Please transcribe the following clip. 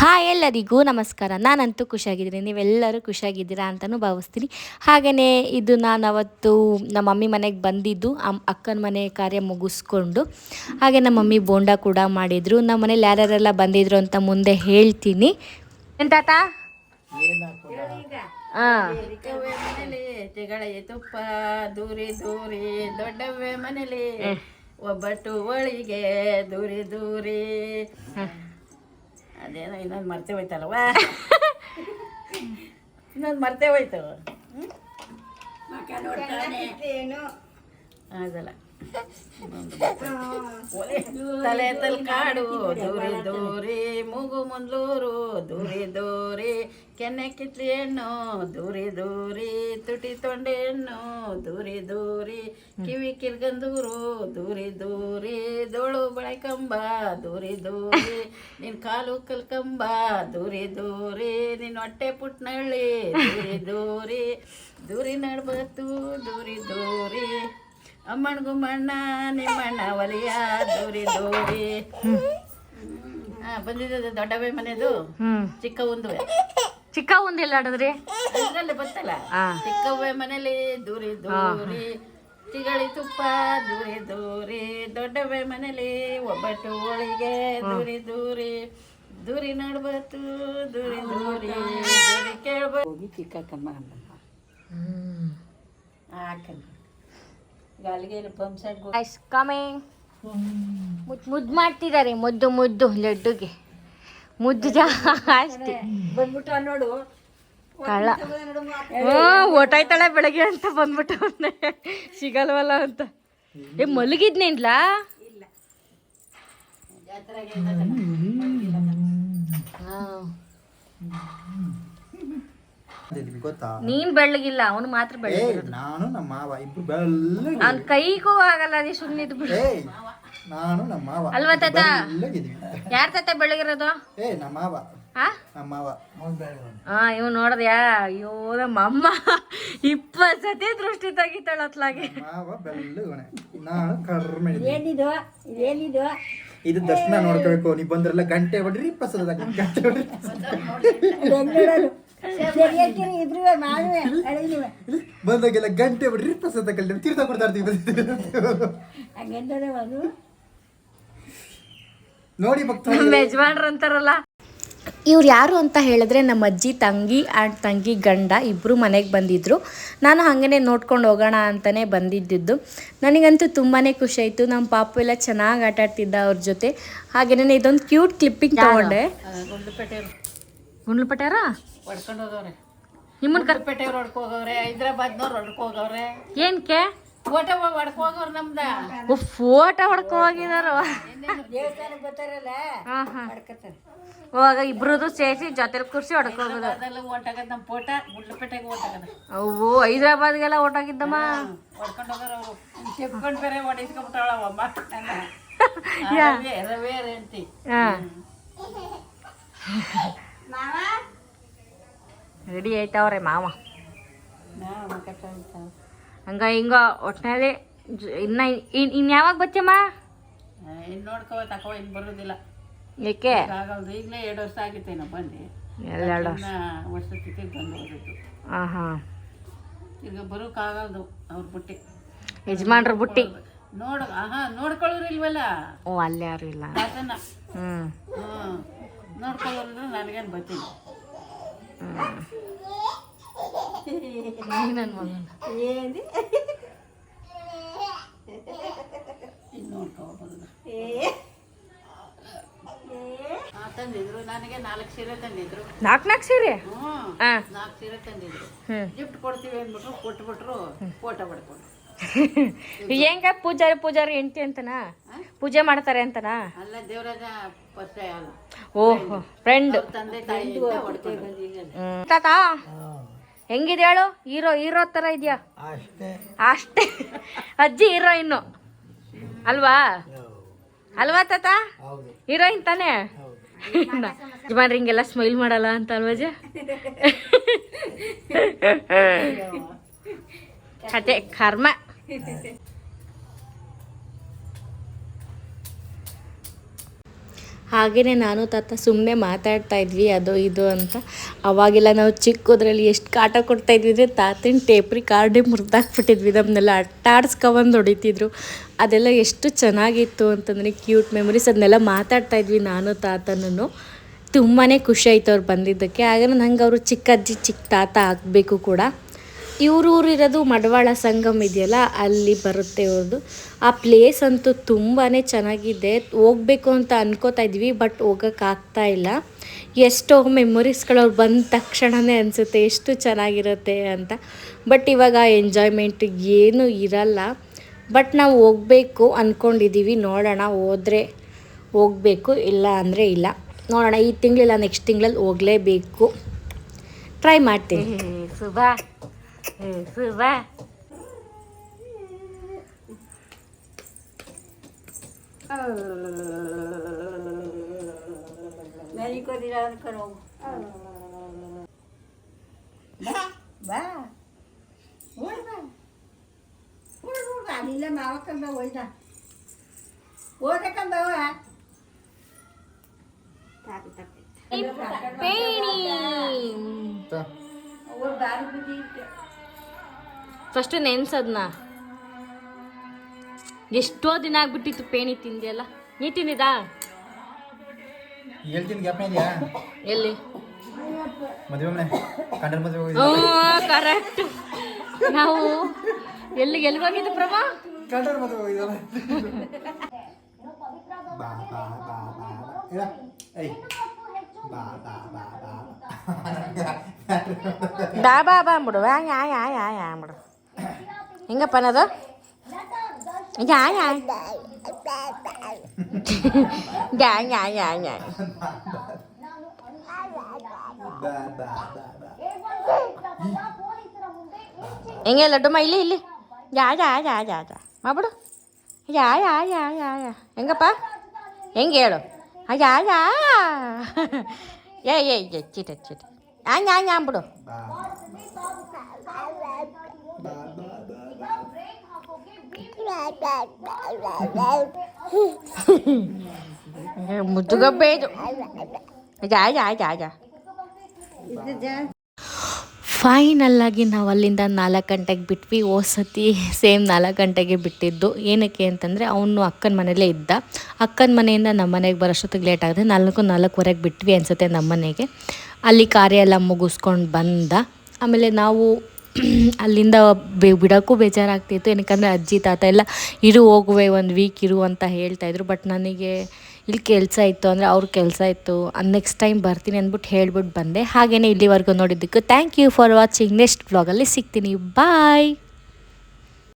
Hi ಎಲ್ಲರಿಗೂ ನಮಸ್ಕಾರ. ನಾನಂತೂ ಖುಷಿಯಾಗಿದ್ದೀನಿ. ನೀವೆಲ್ಲರೂ ಖುಷಿಯಾಗಿದ್ದೀರಾ ಅಂತಲೂ ಭಾವಿಸ್ತೀನಿ. ಹಾಗೆಯೇ ಇದು ನಾನು ಅವತ್ತು ನಮ್ಮ ಮಮ್ಮಿ ಮನೆಗೆ ಬಂದಿದ್ದು ಅಕ್ಕನ ಮನೆ ಕಾರ್ಯ ಮುಗಿಸ್ಕೊಂಡು. ಹಾಗೆ ನಮ್ಮ ಮಮ್ಮಿ ಬೋಂಡ ಕೂಡ ಮಾಡಿದರು. ನಮ್ಮ ಮನೇಲಿ ಯಾರ್ಯಾರೆಲ್ಲ ಬಂದಿದ್ರು ಅಂತ ಮುಂದೆ ಹೇಳ್ತೀನಿ. ಎಂತಾತ ಹಾಂ. ತುಪ್ಪ ದೂರಿ ದೂರಿ ದೊಡ್ಡವೇ ಮನೇಲಿ ಒಬ್ಬಟ್ಟು ಹೋಳಿಗೆ ದೂರಿ. ದೂರಿ ಅದೇನೋ ಇನ್ನೊಂದು ಮರ್ತೇ ಹೋಯ್ತಲ್ವ ಇನ್ನೊಂದು ಮರ್ತೇ ಹೋಯ್ತು? ಅದಲ್ಲ ತಲೆ ತಲ್ ಕಾಡು ದೂರಿ ದೂರಿ ಮೂಗು ಮುಂದ್ಲೂರು ದೂರಿ ದೂರಿ ಕೆನ್ನೆ ಕಿತ್ಲಿ ಹೆಣ್ಣು ದೂರಿ ದೂರಿ ತುಟಿ ತೊಂಡೆ ಹೆಣ್ಣು ದೂರಿ ದೂರಿ ಕಿವಿ ಕಿರ್ಗಂದೂರು ದೂರಿ ದೂರಿ ದೋಳು ಬಳೆಕಂಬ, ದೂರಿ ದೂರಿ ನಿನ್ ಕಾಲು ಕಲ್ಕಂಬ, ದೂರಿ ದೂರಿ ನಿನ್ ಹೊಟ್ಟೆ ಪುಟ್ನಳ್ಳಿ, ದೂರಿ ದೂರಿ ದೂರಿ ನಡ್ಬತ್ತು, ದೂರಿ ದೂರಿ ಅಮ್ಮಣ್ಣ ಗುಮ್ಮಣ್ಣ ನಿಮ್ಮಣ್ಣ ಒಲಿಯ, ದೂರಿ ದೂರಿ. ಬಂದಿದ್ದು ದೊಡ್ಡವೇ ಮನೆದು ಹ್ಞೂ ಚಿಕ್ಕ ಒಂದು ಚಿಕ್ಕ ಒಂದಿಲ್ಲ ಆಡಿದ್ರಿ? ಅದ್ರಲ್ಲಿ ಬರ್ತಲ್ಲ ಹಾ. ಚಿಕ್ಕವ್ವೆ ಮನೇಲಿ ದೂರಿ ದೂರಿ ತಿಗಳಿ ತುಪ್ಪ ದೂರಿ ದೂರಿ ದೊಡ್ಡವ್ವೆ ಮನೇಲಿ ಒಬ್ಬಟ್ಟು ಹೋಳಿಗೆ ದೂರಿ ದೂರಿ ದೂರಿ ನಡ್ಬತ್ತು ದೂರಿ ದೂರಿ ದೂರಿ ಕೇಳ್ಬೋದು ಹೋಗಿ ಚಿಕ್ಕಕ್ಕಮ್ಮ ಹಾಕಲ್ಲ ಗಾಲಿಗೆ ಪಂಪ್ಸೆಟ್ ಐಸ್ ಕಮಿಂಗ್ ಮುದ್ದು ಮುದ್ದು ಮಾಡ್ತಿದ್ದಾರೆ ಮುದ್ದು ಮುದ್ದು ಲಡ್ಡುಗೆ. ಮುದ್ದು ಜಾಸ್ತಿ ಬಂದ್ಬಿಟ್ಟು ನೋಡು. ಕಳ್ಳ. ಹ್ಞೂ ಓಟಾಯ್ತಾಳೆ ಬೆಳಗ್ಗೆ ಅಂತ ಬಂದ್ಬಿಟ್ಟು. ಸಿಗಲ್ವಲ್ಲ ಅಂತ. ಏ ಮಲಗಿದ್ನೇನ್ಲಾ? ಗೊತ್ತಾ? ನೀನ್ ಬೆಳ್ಳಗಿಲ್ಲ ಅವನು ಮಾತ್ರ ಏ ಬೆಳ್ಳಗಿರೋದು. ನಾನು ನಮ್ಮ ಮಾವ ಇಬ್ರು ಬೆಳ್ಳಗಿದ್ವಿ ಅವ್ನ ಕೈಗೂ ಆಗಲ್ಲ ಅದೇ ಸುಮ್ಮನೆ ಬಿಡು ಏ ನಾನು ನಮ್ಮ ಮಾವ ಅಲ್ವಾ ತಾತ? ಬೆಳ್ಳಗಿದ್ವಿ ಯಾರ ತಾತ ಬೆಳಗಿರೋದು ಏ ನಮ್ಮ ಮಾವ. ಆ? ನಮ್ಮ ಮಾವ. ಹಾ ಇವ್ ನೋಡ್ದ್ಯಾ ಅಯ್ಯೋ ನಮ್ಮ ಅಮ್ಮ ಇಪ್ಪತ್ ಸತಿ ದೃಷ್ಟಿ ತೆಗಿತಾಳತ್ಲಾಗೆ ಮಾವ ಬೆಳ್ಳಗವನೆ. ನಾನು ಕರ್ಮೆ ಏನಿದು? ಏನಿದು? ಇದು ದರ್ಶನ ನೋಡ್ಕೋಬೇಕು. ನೀವು ಬಂದ್ರಲ್ಲ ಗಂಟೆ ಹೊಡ್ರಿ ಪ್ರಸಾದ ಗಂಟೆ ಹೊಡ್ರಿ. ಬಂದಾಗೆಲ್ಲ ಗಂಟೆ ಬಿಡ್ರಿ ಪ್ರಸಾದ ಕಲ್ಲಿ ತೀರ್ಥ ಕೊಡ್ತಾ ಇರ್ತೀವಿ ನೋಡಿ ಭಕ್ತ ನಮ್ಮ ಯಜಮಾನ್ರು ಅಂತಾರಲ್ಲ. ಇವ್ರು ಯಾರು ಅಂತ ಹೇಳಿದ್ರೆ ನಮ್ಮ ಅಜ್ಜಿ ತಂಗಿ ಆ್ಯಂಡ್ ತಂಗಿ ಗಂಡ ಇಬ್ಬರು ಮನೆಗೆ ಬಂದಿದ್ದರು ನಾನು ಹಾಗೇ ನೋಡ್ಕೊಂಡು ಹೋಗೋಣ ಅಂತಲೇ ಬಂದಿದ್ದಿದ್ದು. ನನಗಂತೂ ತುಂಬಾ ಖುಷಿ ಆಯಿತು. ನಮ್ಮ ಪಾಪು ಎಲ್ಲ ಚೆನ್ನಾಗಿ ಆಟಾಡ್ತಿದ್ದ ಅವ್ರ ಜೊತೆ. ಹಾಗೆಯೇ ಇದೊಂದು ಕ್ಯೂಟ್ ಕ್ಲಿಪ್ಪಿಂಗ್ ತೊಗೊಂಡೆ. ಗುಂಡ್ಲುಪೇಟೆಯವ್ರು ಗುಂಡ್ಲುಪಟ್ಯಾರ? ಹೊಡ್ಕೊಂಡು ಹೋಗವ್ರೆ ನಿಮ್ಮನ್ನ ಕರ್ ಗುಂಡ್ಲುಪೇಟೆಯವ್ರು ಹೊಡ್ಕೊ ಹೋಗವ್ರೆ ಹೈದ್ರಾಬಾದ್ನವ್ರು ಹೊಡ್ಕೊ ಹೋಗವ್ರೆ ಏನಕ್ಕೆ ಫೋಟೋ ಹೊಡ್ಕೊ ಹೋಗವ್ರೆ ನಮ್ದ. ಓ ಫೋಟೋ ಹೊಡ್ಕೊ ಹೋಗಿದಾರು ದೇವಸ್ಥಾನಕ್ಕೆ ಬರ್ತಾರಲ್ಲ ಹಾಂ ಹಾಂ. ಹೊಡ್ಕತ್ತಾರೆ. ಹೋಗ ಇಬ್ರದ್ದು ಸೇರಿಸಿ ಜೊತೆಲಿ ಕುರ್ಸಿ ಹೊಡ್ಕೊ ಹೋಗೋದು ಅದೆಲ್ಲ ಓಟಾಗದ ನಮ್ಮ ಫೋಟ ಗುಂಡ್ಲುಪೇಟೆಗೆ ಓಟಾಗದ. ಅವು ಹೈದ್ರಾಬಾದ್ಗೆಲ್ಲ ಓಟಾಗಿದ್ದಮ್ಮ. ಹೊಡ್ಕೊಂಡು ಹೋಗೋರು ಅವರು. ಚೆಪ್ಕೊಂಡು ಬೇರೆ ಹೊಡಿಸ್ಕೊಂಬಿಟ್ಟಾಳ ಅಮ್ಮ ನನ್ನ ರವೇ ರವೇ ಹಾಂ. ರೆಡಿ ಆಯ್ತಾವ್ರೆ ಮಾವ. ಹಂಗ ಹಿಂಗ ಒಟ್ಟಿನಲ್ಲಿ ಇನ್ನ ಇನ್ ಇನ್ ಯಾವಾಗ ಬಚ್ಚಮ್ಮ ಇನ್ ನೋಡ್ಕೋ ತಕೋ ಇನ್ ಬರೋದಿಲ್ಲ. ಏಕೆ? ಆಗಲ್ದು ಈಗಲೇ ಎರಡು ವರ್ಷ ಆಗಿತ್ತು ಬನ್ನಿ ಬಂದು. ಎರಡು ವರ್ಷ. ವರ್ಷ ಬಂದು ಹೋಗಿದ್ದು ಹಾಂ ಹಾಂ ಈಗ ಬರೋಕ್ಕಾಗಲ್ದು ಅವ್ರ ಬುಟ್ಟಿ. ಯಜಮಾನ್ರ ಬುಟ್ಟಿ? ನೋಡ್ ಆಹಾ ನೋಡ್ಕೊಳ್ಳೋರು ಇಲ್ವಲ್ಲ? ಓ ಅಲ್ಲಿ ಯಾರು ಇಲ್ಲ. ಅದನ್ನ ಹ್ಞೂ ಹ್ಞೂ ನೋಡ್ಕೊಳ್ಳೋರು ನನಗೇನು ಬರ್ತೀನಿ ನನ್ನ ಮಗನ ಏನು ಇನ್ನು ನೋಡ್ಕೋಬೋದು ತಂದಿದ್ರು ನನಗೆ ನಾಲ್ಕು ಸೀರೆ ತಂದಿದ್ರು ನಾಲ್ಕು ನಾಲ್ಕು ಸೀರೆ ಹ್ಞೂ ಹಾಂ ನಾಲ್ಕು ಸೀರೆ ತಂದಿದ್ರು ಹ್ಞೂ ಗಿಫ್ಟ್ ಕೊಡ್ತೀವಿ ಅಂದ್ಬಿಟ್ರು ಕೊಟ್ಬಿಟ್ರು ಫೋಟೋ ಪಡ್ಕೊಂಡು ಹೆಂಗ ಪೂಜಾರಿ ಪೂಜಾರಿ ಎಂಟಿ ಅಂತನಾ? ಪೂಜೆ ಮಾಡ್ತಾರೆ ಅಂತನಾ? ಓಹೋ ಫ್ರೆಂಡ್ ತಾತ? ಹೆಂಗಿದೆ ಹೇಳು? ಹೀರೋ ಹೀರೋ ತರ ಇದೆಯಾ? ಅಷ್ಟೇ. ಅಜ್ಜಿ ಹೀರೋಯಿನ್ನು. ಅಲ್ವಾ? ಅಲ್ವಾ ತಾತ? ಹೀರೋಯಿನ್ ತಾನೇ? ಯಜಮಾನ್ರಿ ಹಿಂಗೆಲ್ಲ ಸ್ಮೈಲ್ ಮಾಡಲ್ಲ ಅಂತ ಅಲ್ವಾಜ ಕತೆ ಕರ್ಮ. ಹಾಗೆಯೇ ನಾನು ತಾತ ಸುಮ್ಮನೆ ಮಾತಾಡ್ತಾ ಇದ್ವಿ, ಅದು ಇದು ಅಂತ. ಅವಾಗೆಲ್ಲ ನಾವು ಚಿಕ್ಕದ್ರಲ್ಲಿ ಎಷ್ಟು ಕಾಟ ಕೊಡ್ತಾ ಇದ್ವಿ ಅಂದರೆ ತಾತನ ಟೇಪ್ರಿ ಕಾರ್ಡೇ ಮುರಿದಾಕ್ಬಿಟ್ಟಿದ್ವಿ ನಮ್ಮನ್ನೆಲ್ಲ ಅಟ್ಟಾಡ್ಸ್ಕೊಬಂದು ಹೊಡಿತಿದ್ರು. ಅದೆಲ್ಲ ಎಷ್ಟು ಚೆನ್ನಾಗಿತ್ತು ಅಂತಂದರೆ ಕ್ಯೂಟ್ ಮೆಮೊರೀಸ್ ಅದನ್ನೆಲ್ಲ ಮಾತಾಡ್ತಾ ಇದ್ವಿ ನಾನು ತಾತನೂ ತುಂಬಾ ಖುಷಿ ಆಯಿತು ಅವ್ರು ಬಂದಿದ್ದಕ್ಕೆ. ಆಗ ನಂಗೆ ಅವರು ಚಿಕ್ಕ ಅಜ್ಜಿ ಚಿಕ್ಕ ತಾತ ಆಗಬೇಕು ಕೂಡ. ಇರೋದು ಮಡವಾಳ ಸಂಗಮ್ ಇದೆಯಲ್ಲ, ಅಲ್ಲಿ ಬರುತ್ತೆ ಇವ್ರದ್ದು. ಆ ಪ್ಲೇಸ್ ಅಂತೂ ತುಂಬಾ ಚೆನ್ನಾಗಿದೆ. ಹೋಗ್ಬೇಕು ಅಂತ ಅನ್ಕೋತಾ ಇದ್ವಿ ಬಟ್ ಹೋಗೋಕ್ಕಾಗ್ತಾ ಇಲ್ಲ. ಎಷ್ಟೋ ಮೆಮೊರೀಸ್ಗಳು ಅವ್ರು ಬಂದ ತಕ್ಷಣವೇ ಅನಿಸುತ್ತೆ, ಎಷ್ಟು ಚೆನ್ನಾಗಿರುತ್ತೆ ಅಂತ. ಬಟ್ ಇವಾಗ ಎಂಜಾಯ್ಮೆಂಟ್ ಏನೂ ಇರಲ್ಲ. ಬಟ್ ನಾವು ಹೋಗ್ಬೇಕು ಅಂದ್ಕೊಂಡಿದ್ದೀವಿ ನೋಡೋಣ, ಹೋದರೆ ಹೋಗಬೇಕು, ಇಲ್ಲ ಅಂದರೆ ಇಲ್ಲ. ನೋಡೋಣ, ಈ ತಿಂಗಳಿಲ್ಲ ನೆಕ್ಸ್ಟ್ ತಿಂಗಳಲ್ಲಿ ಹೋಗಲೇಬೇಕು. ಟ್ರೈ ಮಾಡ್ತೀನಿ. เออซื้อว่าเออแม่นี่ก็ดีแล้วขนมบ้าบ้าโอ้ยบ้าโอ้ยรู้กันนี่แล้วมาว่ากันมาไว้จ้ะโอ้ยได้กันมาว่า painting. ಫಸ್ಟ್ ನೆನ್ಸದ್ನ. ಎಷ್ಟೋ ದಿನ ಆಗ್ಬಿಟ್ಟಿತ್ತು ಪೇಣಿ ತಿಂದಿಯಲ್ಲ. ನೀ ತಿಂದಿದಾ ಹೇಳ್ತೀನಿ ಗ್ಯಾಪ್ ಇದೆಯಾ? ಎಲ್ಲಿ? ಮದುವೆ ಮನೆ ಕಂಡರ್ ಮದುವೆ ಹೋಗಿದ್ದೆ. ಹ್ಞೂ ಕರೆಕ್ಟ್ ನಾವು ಎಲ್ಲಿ ಎಲ್ಲಿಗೆ ಹೋಗಿದ್ದು ಪ್ರಭಾ? ಕಂಡರ್ ಮದುವೆ ಹೋಗಿದ್ದಲ್ಲ. ಬಾ ಬಾ ಬಾ ಬಾ ಬಾ. ಇಲ್ಲ ಏಯ್ ಬಾ ಬಾ ಬಾ ಬಾ. ಡಾ ಬಾ ಬಾ ಅಂಬಿಡು ಯಾ ಯಾ ಯಾ ಯಾ ಯಾ ಅಂಬಿಡು ಹೆಂಗಪ್ಪ ಅನ್ನೋದು ಯಾ ಯಾ ಯಾ ಯಾ ಯಾ ಯಾ ಬಾ ಬಾ ಬಾ ಬಾ ಹೆಂಗೆ ಲಡ್ಡಮ್ಮ ಇಲ್ಲಿ ಇಲ್ಲಿ ಯಾ ಯಾ ಯಾ ಯಾ ಯಾ ಮಾಡ್ಬಿಡು ಯಾ ಯಾ ಯಾ ಯಾ ಯಾ ಹೆಂಗಪ್ಪ ಹೆಂಗೆ ಹೇಳು ಆ, ಯಾ ಯಾ ಏ ಏ ಏ ಚೀಟ ಚೀಟ ಯಾ ಯಾ ಯಾ ಅಂಬಿಡು ಬಾ ಬಾ ಬಾ ಮುದ್ದುಗಬ್ಬೆ ಇದು. ಜಾ ಜಾ ಜಾ ಫೈನಲ್ ಆಗಿ ನಾವು ಅಲ್ಲಿಂದ ನಾಲ್ಕು ಗಂಟೆಗೆ ಬಿಟ್ವಿ. ಓ ಸತಿ ಸೇಮ್ ನಾಲ್ಕು ಗಂಟೆಗೆ ಬಿಟ್ಟಿದ್ದು. ಏನಕ್ಕೆ ಅಂತಂದರೆ, ಅವನು ಅಕ್ಕನ ಮನೇಲೇ ಇದ್ದ. ಅಕ್ಕನ ಮನೆಯಿಂದ ನಮ್ಮ ಮನೆಗೆ ಬರೋಷ್ಟೊತ್ತಿಗೆ ಲೇಟ್ ಆಗಿದೆ. ನಾಲ್ಕು, ನಾಲ್ಕುವರೆಗೆ ಬಿಟ್ವಿ ಅನಿಸುತ್ತೆ ನಮ್ಮ ಮನೆಗೆ. ಅಲ್ಲಿ ಕಾರ್ಯ ಎಲ್ಲ ಮುಗಿಸ್ಕೊಂಡು ಬಂದ. ಆಮೇಲೆ ನಾವು ಅಲ್ಲಿಂದ ಬೆ, ಬಿಡೋಕ್ಕೂ ಬೇಜಾರಾಗ್ತಿತ್ತು. ಏನಕ್ಕಂದರೆ ಅಜ್ಜಿ, ತಾತ ಎಲ್ಲ ಇರು, ಹೋಗುವೆ, ಒಂದು ವೀಕ್ ಇರು ಅಂತ ಹೇಳ್ತಾಯಿದ್ರು ಬಟ್ ನನಗೆ ಇಲ್ಲಿ ಕೆಲಸ ಇತ್ತು ಅಂದರೆ ಅವ್ರ ಕೆಲಸ ಇತ್ತು. ನೆಕ್ಸ್ಟ್ ಟೈಮ್ ಬರ್ತೀನಿ ಅಂದ್ಬಿಟ್ಟು ಹೇಳ್ಬಿಟ್ಟು ಬಂದೆ. ಹಾಗೆಯೇ ಇಲ್ಲಿವರೆಗೂ ನೋಡಿದ್ದಕ್ಕೂ thank you for watching next ಬ್ಲಾಗಲ್ಲಿ ಸಿಗ್ತೀನಿ. ಬಾಯ್